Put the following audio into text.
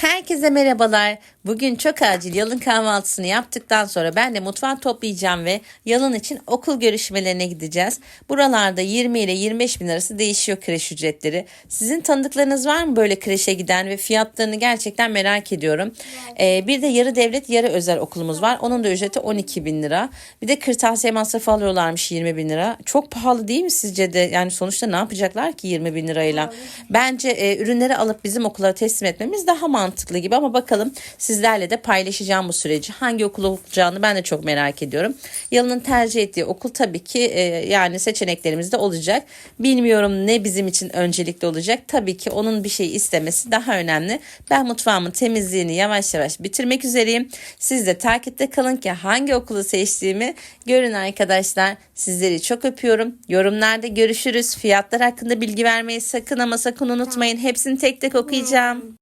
Herkese merhabalar. Bugün çok acil yalın kahvaltısını yaptıktan sonra ben de mutfağı toplayacağım ve yalın için okul görüşmelerine gideceğiz. Buralarda 20 ile 25 bin arası değişiyor kreş ücretleri. Sizin tanıdıklarınız var mı böyle kreşe giden ve fiyatlarını gerçekten merak ediyorum. Ee, bir de yarı devlet yarı özel okulumuz var. Onun da ücreti 12 bin lira. Bir de kırtasiye masrafı alıyorlarmış 20 bin lira. Çok pahalı değil mi sizce de? Yani sonuçta ne yapacaklar ki 20 bin lirayla? Bence e, ürünleri alıp bizim okula teslim etmemiz daha mantıklı gibi ama bakalım sizlerle de paylaşacağım bu süreci. Hangi okul olacağını ben de çok merak ediyorum. Yalın'ın tercih ettiği okul tabii ki e, yani seçeneklerimizde olacak. Bilmiyorum ne bizim için öncelikli olacak. Tabii ki onun bir şey istemesi daha önemli. Ben mutfağımın temizliğini yavaş yavaş bitirmek üzereyim. Siz de takipte kalın ki hangi okulu seçtiğimi görün arkadaşlar. Sizleri çok öpüyorum. Yorumlarda görüşürüz. Fiyatlar hakkında bilgi vermeyi sakın ama sakın unutmayın. Hepsini tek tek okuyacağım.